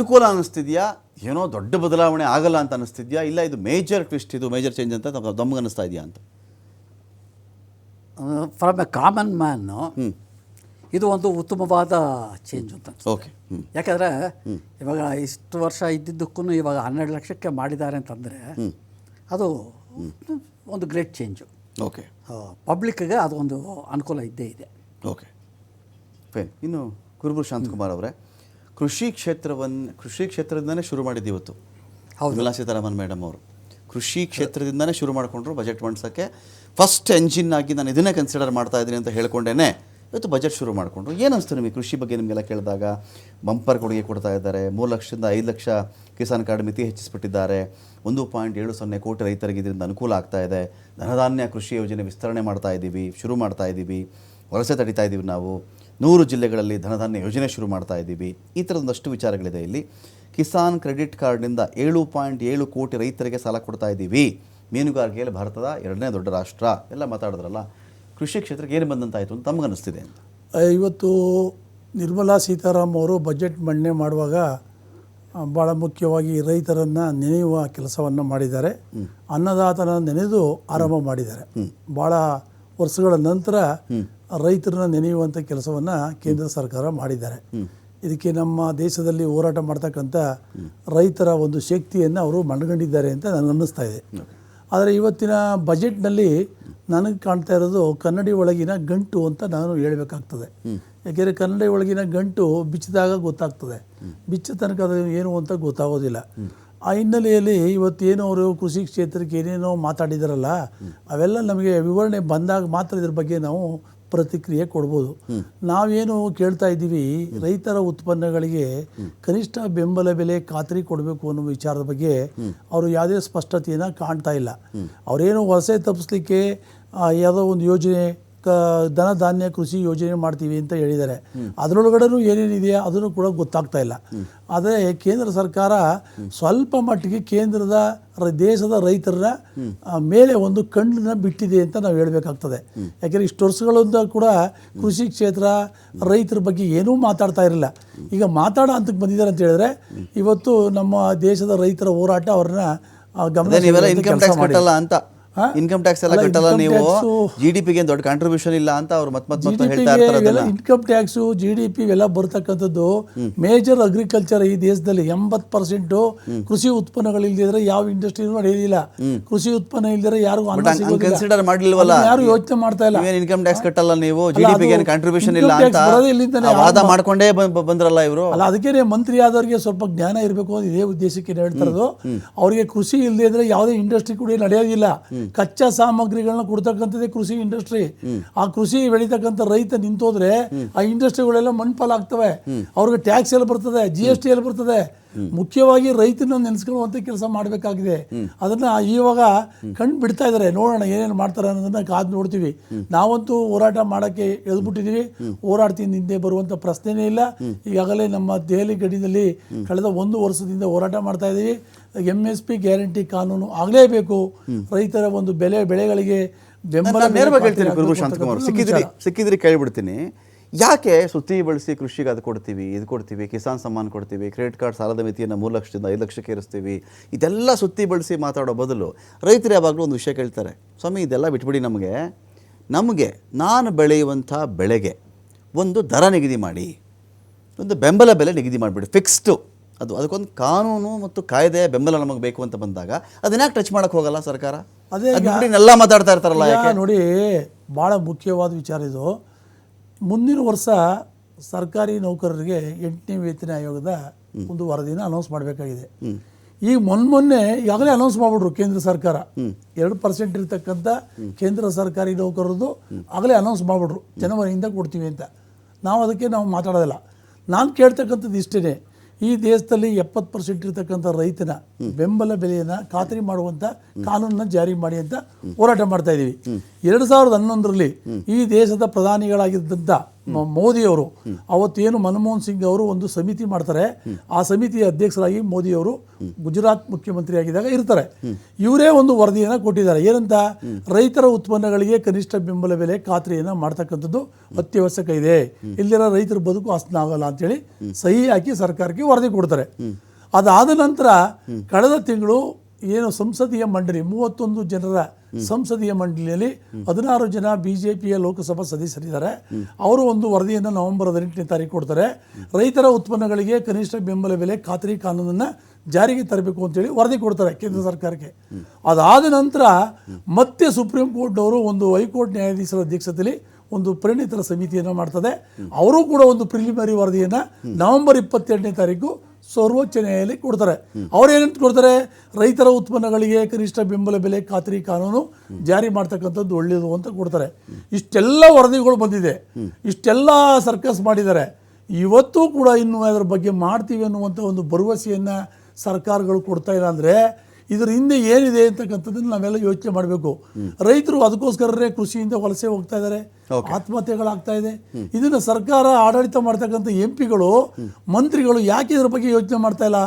ಅನುಕೂಲ ಅನ್ನಿಸ್ತಿದೆಯಾ? ಏನೋ ದೊಡ್ಡ ಬದಲಾವಣೆ ಆಗಲ್ಲ ಅಂತ ಅನ್ನಿಸ್ತಿದ್ಯಾ? ಇಲ್ಲ ಇದು ಮೇಜರ್ ಟ್ವಿಸ್ಟ್ ಇದು ಮೇಜರ್ ಚೇಂಜ್ ಅಂತ ತಮ್ಗೆ ಅನ್ನಿಸ್ತಾ ಇದೆಯಾ ಅಂತ? ಫ್ರಮ್ ಎ ಕಾಮನ್ ಮ್ಯಾನು ಇದು ಒಂದು ಉತ್ತಮವಾದ ಚೇಂಜ್ ಅಂತ ಓಕೆ ಯಾಕಂದರೆ ಇವಾಗ ಇಷ್ಟು ವರ್ಷ ಇದ್ದಿದ್ದಕ್ಕೂ ಇವಾಗ ಹನ್ನೆರಡು ಲಕ್ಷಕ್ಕೆ ಮಾಡಿದ್ದಾರೆ ಅಂತಂದರೆ ಅದು ಒಂದು ಗ್ರೇಟ್ ಚೇಂಜು ಓಕೆ ಪಬ್ಲಿಕ್ಗೆ ಅದು ಒಂದು ಅನುಕೂಲ ಇದ್ದೇ ಇದೆ. Okay fine. ಇನ್ನು ಕುರುಬೂರು ಶಾಂತಕುಮಾರ್ ಅವರೇ ಕೃಷಿ ಕ್ಷೇತ್ರವನ್ನು ಕೃಷಿ ಕ್ಷೇತ್ರದಿಂದನೇ ಶುರು ಮಾಡಿದ್ದು ಇವತ್ತು. ಹೌದು. ನಿರ್ಮಲಾ ಸೀತಾರಾಮನ್ ಮೇಡಮ್ ಅವರು. ಕೃಷಿ ಕ್ಷೇತ್ರದಿಂದನೇ ಶುರು ಮಾಡಿಕೊಂಡ್ರು ಬಜೆಟ್ ಮಂಡಿಸೋಕ್ಕೆ. ಫಸ್ಟ್ ಎಂಜಿನ್ ಆಗಿ ನಾನು ಇದನ್ನೇ ಕನ್ಸಿಡರ್ ಮಾಡ್ತಾ ಇದ್ದೀನಿ ಅಂತ ಹೇಳ್ಕೊಂಡೇನೆ ಇವತ್ತು ಬಜೆಟ್ ಶುರು ಮಾಡಿಕೊಂಡ್ರು. ಏನು ಅನಿಸ್ತು ನಿಮಗೆ ಕೃಷಿ ಬಗ್ಗೆ ನಿಮಗೆಲ್ಲ ಕೇಳಿದಾಗ? ಬಂಪರ್ ಕೊಡುಗೆ ಕೊಡ್ತಾ ಇದ್ದಾರೆ. ಮೂರು ಲಕ್ಷದಿಂದ ಐದು ಲಕ್ಷ ಕಿಸಾನ್ ಕಾರ್ಡ್ ಮಿತಿ ಹೆಚ್ಚಿಸ್ಬಿಟ್ಟಿದ್ದಾರೆ. ಒಂದು ಪಾಯಿಂಟ್ ಏಳು ಸೊನ್ನೆ ಕೋಟಿ ರೈತರಿಗೆ ಇದರಿಂದ ಅನುಕೂಲ ಆಗ್ತಾ ಇದೆ. ಧನಧಾನ್ಯ ಕೃಷಿ ಯೋಜನೆ ವಿಸ್ತರಣೆ ಮಾಡ್ತಾ ಇದ್ದೀವಿ ಶುರು ಮಾಡ್ತಾ ಇದ್ದೀವಿ ವಲಸೆ ತಡಿತಾ ಇದ್ದೀವಿ ನಾವು. ನೂರು ಜಿಲ್ಲೆಗಳಲ್ಲಿ ಧನಧಾನ್ಯ ಯೋಜನೆ ಶುರು ಮಾಡ್ತಾ ಇದ್ದೀವಿ. ಈ ಥರದೊಂದಷ್ಟು ವಿಚಾರಗಳಿದೆ ಇಲ್ಲಿ. ಕಿಸಾನ್ ಕ್ರೆಡಿಟ್ ಕಾರ್ಡ್ನಿಂದ ಏಳು ಪಾಯಿಂಟ್ ಏಳು ಕೋಟಿ ರೈತರಿಗೆ ಸಾಲ ಕೊಡ್ತಾ ಇದ್ದೀವಿ. ಮೀನುಗಾರಿಕೆಯಲ್ಲಿ ಭಾರತದ ಎರಡನೇ ದೊಡ್ಡ ರಾಷ್ಟ್ರ. ಎಲ್ಲ ಮಾತಾಡಿದ್ರಲ್ಲ ಕೃಷಿ ಕ್ಷೇತ್ರಕ್ಕೆ ಏನು ಬಂದಂತಾಯಿತು ಅಂತ ತಮಗನ್ನಿಸ್ತಿದೆ ಅಂತ. ಇವತ್ತು ನಿರ್ಮಲಾ ಸೀತಾರಾಮ್ ಅವರು ಬಜೆಟ್ ಮಂಡನೆ ಮಾಡುವಾಗ ಭಾಳ ಮುಖ್ಯವಾಗಿ ರೈತರನ್ನು ನೆನೆಯುವ ಕೆಲಸವನ್ನು ಮಾಡಿದ್ದಾರೆ. ಅನ್ನದಾತನ ನೆನೆದು ಆರಂಭ ಮಾಡಿದ್ದಾರೆ. ಭಾಳ ವರ್ಷಗಳ ನಂತರ ರೈತರನ್ನ ನೆನೆಯುವಂಥ ಕೆಲಸವನ್ನು ಕೇಂದ್ರ ಸರ್ಕಾರ ಮಾಡಿದ್ದಾರೆ. ಇದಕ್ಕೆ ನಮ್ಮ ದೇಶದಲ್ಲಿ ಹೋರಾಟ ಮಾಡ್ತಕ್ಕಂಥ ರೈತರ ಒಂದು ಶಕ್ತಿಯನ್ನು ಅವರು ಮನಗಂಡಿದ್ದಾರೆ ಅಂತ ನನಗೆ ಅನ್ನಿಸ್ತಾ ಇದೆ. ಆದರೆ ಇವತ್ತಿನ ಬಜೆಟ್ನಲ್ಲಿ ನನಗೆ ಕಾಣ್ತಾ ಇರೋದು ಕನ್ನಡಿ ಒಳಗಿನ ಗಂಟು ಅಂತ ನಾನು ಹೇಳಬೇಕಾಗ್ತದೆ. ಯಾಕೆಂದರೆ ಕನ್ನಡಿ ಒಳಗಿನ ಗಂಟು ಬಿಚ್ಚಿದಾಗ ಗೊತ್ತಾಗ್ತದೆ. ಬಿಚ್ಚ ತನಕ ಅದು ಏನು ಅಂತ ಗೊತ್ತಾಗೋದಿಲ್ಲ. ಆ ಹಿನ್ನೆಲೆಯಲ್ಲಿ ಇವತ್ತೇನು ಅವರು ಕೃಷಿ ಕ್ಷೇತ್ರಕ್ಕೆ ಏನೇನೋ ಮಾತಾಡಿದಾರಲ್ಲ, ಅವೆಲ್ಲ ನಮಗೆ ವಿವರಣೆ ಬಂದಾಗ ಮಾತ್ರ ಇದ್ರ ಬಗ್ಗೆ ನಾವು ಪ್ರತಿಕ್ರಿಯೆ ಕೊಡ್ಬೋದು. ನಾವೇನು ಕೇಳ್ತಾ ಇದ್ದೀವಿ, ರೈತರ ಉತ್ಪನ್ನಗಳಿಗೆ ಕನಿಷ್ಠ ಬೆಂಬಲ ಬೆಲೆ ಖಾತ್ರಿ ಕೊಡಬೇಕು ಅನ್ನೋ ವಿಚಾರದ ಬಗ್ಗೆ ಅವರು ಯಾವುದೇ ಸ್ಪಷ್ಟತೆಯನ್ನು ಕಾಣ್ತಾ ಇಲ್ಲ. ಅವರೇನು ವಲಸೆ ತಪ್ಪಿಸ್ಲಿಕ್ಕೆ ಯಾವುದೋ ಒಂದು ಯೋಜನೆ ಕ ದನ ಧಾನ್ಯ ಕೃಷಿ ಯೋಜನೆ ಮಾಡ್ತೀವಿ ಅಂತ ಹೇಳಿದ್ದಾರೆ. ಅದರೊಳಗಡೆನೂ ಏನೇನಿದೆಯಾ ಅದನ್ನು ಕೂಡ ಗೊತ್ತಾಗ್ತಾ ಇಲ್ಲ. ಆದರೆ ಕೇಂದ್ರ ಸರ್ಕಾರ ಸ್ವಲ್ಪ ಮಟ್ಟಿಗೆ ಕೇಂದ್ರದ ದೇಶದ ರೈತರ ಮೇಲೆ ಒಂದು ಕಣ್ಣನ್ನ ಬಿಟ್ಟಿದೆ ಅಂತ ನಾವು ಹೇಳಬೇಕಾಗ್ತದೆ. ಯಾಕೆಂದರೆ ಇಷ್ಟು ವರ್ಷಗಳಿಂದ ಕೂಡ ಕೃಷಿ ಕ್ಷೇತ್ರ ರೈತರ ಬಗ್ಗೆ ಏನೂ ಮಾತಾಡ್ತಾ ಇರಲಿಲ್ಲ. ಈಗ ಮಾತಾಡೋ ಹಂತಕ್ಕೆ ಬಂದಿದ್ದಾರೆ ಅಂತ ಹೇಳಿದ್ರೆ ಇವತ್ತು ನಮ್ಮ ದೇಶದ ರೈತರ ಹೋರಾಟ ಅವ್ರನ್ನ ಗಮನ ಇನ್ಕಮ್ ಟ್ಯಾಕ್ಸ್ ಕಟ್ಟಲ್ಲ ಅಂತ? ಇನ್ಕಮ್ ಟ್ಯಾಕ್ಸ್ ಎಲ್ಲ ಕಟ್ಟಲ್ಲ ನೀವು. ಜಿಡಿಪಿ ಜಿ ಡಿ ಪಿಗೆ ದೊಡ್ಡ ಕಾಂಟ್ರಿಬ್ಯೂಷನ್ ಇಲ್ಲ ಅಂತ ಅವ್ರು ಮತ್ತೆ ಮತ್ತೆ ಹೇಳ್ತಾ income tax G D P ಎಲ್ಲ ಬರ್ತಕ್ಕಂಥದ್ದು ಮೇಜರ್ ಅಗ್ರಿಕಲ್ಚರ್ ಈ ದೇಶದಲ್ಲಿ ಎಂಬತ್ತು ಪರ್ಸೆಂಟು ಕೃಷಿ ಉತ್ಪನ್ನಗಳು ಇಲ್ದಿದ್ರೆ ಯಾವ ಇಂಡಸ್ಟ್ರಿ ನಡೆಯೋದಿಲ್ಲ ಕೃಷಿ ಉತ್ಪನ್ನ ಇಲ್ದಿದ್ರೆ ಯಾರು ಕನ್ಸಿಡರ್ ಮಾಡಲಿಲ್ವಲ್ಲ? ಯಾರು ಯೋಚನೆ ಮಾಡ್ತಾ ಇಲ್ಲ. ಏನು ಇನ್ಕಮ್ ಟ್ಯಾಕ್ಸ್ ಕಟ್ಟಲ್ಲ ನೀವು? ಜಿ ಡಿ ಪಿಗೆ ಕಾಂಟ್ರಿಬ್ಯೂಷನ್ ಇಲ್ಲ ಅಂತ ವಾದ ಮಾಡ್ಕೊಂಡೇ ಬಂದ್ರಲ್ಲ ಇವರು? ಅಲ್ಲ ಅದಕ್ಕೆ ಮಂತ್ರಿ ಆದವರಿಗೆ ಸ್ವಲ್ಪ ಜ್ಞಾನ ಇರಬೇಕು ಅಂತ ಇದೇ ಉದ್ದೇಶಕ್ಕೆ ಹೇಳ್ತಾರದು ಹೇಳ್ತಾ ಇರೋದು. ಅವರಿಗೆ ಕೃಷಿ ಇಲ್ಲದೆ ಇದ್ರೆ ಯಾವುದೇ ಇಂಡಸ್ಟ್ರಿ ಕೂಡ ನಡೆಯೋದಿಲ್ಲ. ಕಚ್ಚಾ ಸಾಮಗ್ರಿಗಳನ್ನ ಕೊಡ್ತಕ್ಕಂಥದ್ದೇ ಕೃಷಿ ಇಂಡಸ್ಟ್ರಿ ಆ ಕೃಷಿ ಬೆಳೀತಕ್ಕಂಥ ರೈತ ನಿಂತೋದ್ರೆ ಆ ಇಂಡಸ್ಟ್ರಿಗಳೆಲ್ಲ ಮಣ್ಪಾಲಾಗ್ತವೆ ಅವ್ರಿಗೆ ಟ್ಯಾಕ್ಸ್ ಎಲ್ಲಿ ಬರ್ತದೆ? ಜಿ ಎಸ್ ಟಿ ಎಲ್ಲಿ ಬರ್ತದೆ? ಮುಖ್ಯವಾಗಿ ರೈತನ ನೆನೆಸ್ಕೊಳ್ಳುವಂಥ ಕೆಲಸ ಮಾಡಬೇಕಾಗಿದೆ. ಅದನ್ನ ಇವಾಗ ಕಣ್ಣು ಬಿಡ್ತಾ ಇದ್ದಾರೆ ನೋಡೋಣ ಏನೇನು ಮಾಡ್ತಾರೆ ಅನ್ನೋದನ್ನ ಕಾದು ನೋಡ್ತೀವಿ. ನಾವಂತೂ ಹೋರಾಟ ಮಾಡೋಕ್ಕೆ ಎದ್ಬಿಟ್ಟಿದ್ದೀವಿ ಹೋರಾಡ್ತೀನಿ ಹಿಂದೆ ಬರುವಂಥ ಪ್ರಶ್ನೆನೇ ಇಲ್ಲ. ಈಗಾಗಲೇ ನಮ್ಮ ದೆಹಲಿ ಗಡಿನಲ್ಲಿ ಕಳೆದ ಒಂದು ವರ್ಷದಿಂದ ಹೋರಾಟ ಮಾಡ್ತಾ ಇದ್ದೀವಿ ಎಂ ಎಸ್ ಪಿ ಗ್ಯಾರಂಟಿ ಕಾನೂನು ಆಗಲೇಬೇಕು. ರೈತರ ಒಂದು ಬೆಲೆ ಬೆಳೆಗಳಿಗೆ ಬೆಂಬಲ ಸಿಕ್ಕಿದ್ರಿ. ಸಿಕ್ಕಿದ್ರಿ ಕೇಳ್ಬಿಡ್ತೀನಿ. ಯಾಕೆ ಸುತ್ತಿ ಬಳಸಿ ಕೃಷಿಗೆ ಅದು ಕೊಡ್ತೀವಿ? ಇದು ಕೊಡ್ತೀವಿ ಕಿಸಾನ್ ಸಮ್ಮಾನ್ ಕೊಡ್ತೀವಿ ಕ್ರೆಡಿಟ್ ಕಾರ್ಡ್ ಸಾಲದ ಮಿತಿಯನ್ನು ಮೂರು ಲಕ್ಷದಿಂದ ಐದು ಲಕ್ಷಕ್ಕೆ ಏರಿಸ್ತೀವಿ. ಇದೆಲ್ಲ ಸುತ್ತಿ ಬಳಸಿ ಮಾತಾಡೋ ಬದಲು ರೈತರು ಯಾವಾಗಲೂ ಒಂದು ವಿಷಯ ಕೇಳ್ತಾರೆ ಸ್ವಾಮಿ ಇದೆಲ್ಲ ಬಿಟ್ಬಿಡಿ ನಮಗೆ. ನಮಗೆ ನಾನು ಬೆಳೆಯುವಂಥ ಬೆಳೆಗೆ ಒಂದು ದರ ನಿಗದಿ ಮಾಡಿ ಒಂದು ಬೆಂಬಲ ಬೆಲೆ ನಿಗದಿ ಮಾಡಿಬಿಡಿ ಫಿಕ್ಸ್ಡು ಅದು ಅದಕ್ಕೊಂದು ಕಾನೂನು ಮತ್ತು ಕಾಯ್ದೆ ಬೆಂಬಲ ನಮಗೆ ಬೇಕು ಅಂತ ಬಂದಾಗ ಅದನ್ನ ಯಾಕೆ ಟಚ್ ಮಾಡೋಕ್ಕೆ ಹೋಗಲ್ಲ ಸರ್ಕಾರ? ಅದೇ ಎಲ್ಲ ಮಾತಾಡ್ತಾ ಇರ್ತಾರಲ್ಲ ಯಾಕೆ? ನೋಡಿ ಭಾಳ ಮುಖ್ಯವಾದ ವಿಚಾರ ಇದು. ಮುಂದಿನ ವರ್ಷ ಸರ್ಕಾರಿ ನೌಕರರಿಗೆ ಎಂಟನೇ ವೇತನ ಆಯೋಗದ ಒಂದು ವರದಿನ ಅನೌನ್ಸ್ ಮಾಡಬೇಕಾಗಿದೆ. ಈಗ ಮೊನ್ನೆ ಮೊನ್ನೆ ಈಗಾಗಲೇ ಅನೌನ್ಸ್ ಮಾಡಿಬಿಟ್ರು ಕೇಂದ್ರ ಸರ್ಕಾರ. ಎರಡು ಪರ್ಸೆಂಟ್ ಇರತಕ್ಕಂಥ ಕೇಂದ್ರ ಸರ್ಕಾರಿ ನೌಕರರದು ಆಗಲೇ ಅನೌನ್ಸ್ ಮಾಡಿಬಿಟ್ರು. ಜನವರಿಯಿಂದ ಕೊಡ್ತೀವಿ ಅಂತ. ನಾವು ಅದಕ್ಕೆ ನಾವು ಮಾತಾಡೋದಿಲ್ಲ. ನಾನು ಕೇಳ್ತಕ್ಕಂಥದ್ದು ಇಷ್ಟೇ ಈ ದೇಶದಲ್ಲಿ ಎಪ್ಪತ್ತು ಪರ್ಸೆಂಟ್ ಇರತಕ್ಕಂಥ ರೈತನ ಬೆಂಬಲ ಬೆಲೆಯನ್ನ ಖಾತ್ರಿ ಮಾಡುವಂಥ ಕಾನೂನನ್ನ ಜಾರಿ ಮಾಡಿ ಅಂತ ಹೋರಾಟ ಮಾಡ್ತಾ ಇದ್ದೀವಿ ಎರಡು ಸಾವಿರದ ಹನ್ನೊಂದರಲ್ಲಿ ಈ ದೇಶದ ಪ್ರಧಾನಿಗಳಾಗಿದ್ದಂಥ ಮೋದಿಯವರು. ಅವತ್ತೇನು ಮನಮೋಹನ್ ಸಿಂಗ್ ಅವರು ಒಂದು ಸಮಿತಿ ಮಾಡ್ತಾರೆ, ಆ ಸಮಿತಿಯ ಅಧ್ಯಕ್ಷರಾಗಿ ಮೋದಿಯವರು ಗುಜರಾತ್ ಮುಖ್ಯಮಂತ್ರಿ ಆಗಿದ್ದಾಗ ಇರ್ತಾರೆ. ಇವರೇ ಒಂದು ವರದಿಯನ್ನು ಕೊಟ್ಟಿದ್ದಾರೆ. ಏನಂತ? ರೈತರ ಉತ್ಪನ್ನಗಳಿಗೆ ಕನಿಷ್ಠ ಬೆಂಬಲ ಬೆಲೆ ಖಾತ್ರಿಯನ್ನು ಮಾಡ್ತಕ್ಕಂಥದ್ದು ಅತ್ಯವಶ್ಯಕ ಇದೆ. ಇಲ್ಲಿರೋ ರೈತರ ಬದುಕು ಹಸನ ಆಗಲ್ಲ ಅಂತೇಳಿ ಸಹಿ ಹಾಕಿ ಸರ್ಕಾರಕ್ಕೆ ವರದಿ ಕೊಡ್ತಾರೆ. ಅದಾದ ನಂತರ ಕಳೆದ ತಿಂಗಳು ಏನು ಸಂಸದೀಯ ಮಂಡಳಿ, ಮೂವತ್ತೊಂದು ಜನರ ಸಂಸದೀಯ ಮಂಡಳಿಯಲ್ಲಿ ಹದಿನಾರು ಜನ ಬಿ ಜೆ ಪಿಯ ಲೋಕಸಭಾ ಸದಸ್ಯರಿದ್ದಾರೆ. ಅವರು ಒಂದು ವರದಿಯನ್ನು ನವೆಂಬರ್ ಹದಿನೆಂಟನೇ ತಾರೀಕು ಕೊಡ್ತಾರೆ. ರೈತರ ಉತ್ಪನ್ನಗಳಿಗೆ ಕನಿಷ್ಠ ಬೆಂಬಲ ಬೆಲೆ ಖಾತ್ರಿ ಕಾನೂನನ್ನು ಜಾರಿಗೆ ತರಬೇಕು ಅಂತೇಳಿ ವರದಿ ಕೊಡ್ತಾರೆ ಕೇಂದ್ರ ಸರ್ಕಾರಕ್ಕೆ. ಅದಾದ ನಂತರ ಮತ್ತೆ ಸುಪ್ರೀಂ ಕೋರ್ಟ್ನವರು ಒಂದು ಹೈಕೋರ್ಟ್ ನ್ಯಾಯಾಧೀಶರ ಅಧ್ಯಕ್ಷತೆಯಲ್ಲಿ ಒಂದು ಪರಿಣಿತರ ಸಮಿತಿಯನ್ನು ಮಾಡ್ತದೆ. ಅವರು ಕೂಡ ಒಂದು ಪ್ರಿಲಿಮಿನರಿ ವರದಿಯನ್ನು ನವೆಂಬರ್ ಇಪ್ಪತ್ತೆಂಟನೇ ತಾರೀಕು ಸರ್ವೋಚ್ಚ ನ್ಯಾಯಾಲಯ ಕೊಡ್ತಾರೆ. ಅವ್ರು ಏನಂತ ಕೊಡ್ತಾರೆ? ರೈತರ ಉತ್ಪನ್ನಗಳಿಗೆ ಕನಿಷ್ಠ ಬೆಂಬಲ ಬೆಲೆ, ಖಾತ್ರಿ ಕಾನೂನು ಜಾರಿ ಮಾಡ್ತಕ್ಕಂಥದ್ದು ಒಳ್ಳೆಯದು ಅಂತ ಕೊಡ್ತಾರೆ. ಇಷ್ಟೆಲ್ಲ ವರದಿಗಳು ಬಂದಿದೆ. ಇಷ್ಟೆಲ್ಲ ಸರ್ಕಸ್ ಮಾಡಿದ್ದಾರೆ. ಇವತ್ತು ಕೂಡ ಇನ್ನು ಅದರ ಬಗ್ಗೆ ಮಾಡ್ತೀವಿ ಅನ್ನುವಂಥ ಒಂದು ಭರವಸೆಯನ್ನು ಸರ್ಕಾರಗಳು ಕೊಡ್ತಾ ಇಲ್ಲ ಅಂದರೆ ಇದ್ರ ಹಿಂದೆ ಏನಿದೆ ಅಂತಕ್ಕಂಥದ್ದನ್ನು ನಾವೆಲ್ಲ ಯೋಚನೆ ಮಾಡಬೇಕು. ರೈತರು ಅದಕ್ಕೋಸ್ಕರನೇ ಕೃಷಿಯಿಂದ ವಲಸೆ ಹೋಗ್ತಾ ಇದ್ದಾರೆ ಆತ್ಮಹತ್ಯೆಗಳಾಗ್ತಾ ಇದೆ. ಇದನ್ನು ಸರ್ಕಾರ ಆಡಳಿತ ಮಾಡ್ತಕ್ಕಂಥ ಎಂ ಪಿಗಳು ಮಂತ್ರಿಗಳು ಯಾಕೆ ಇದ್ರ ಬಗ್ಗೆ ಯೋಚನೆ ಮಾಡ್ತಾ ಇಲ್ಲ?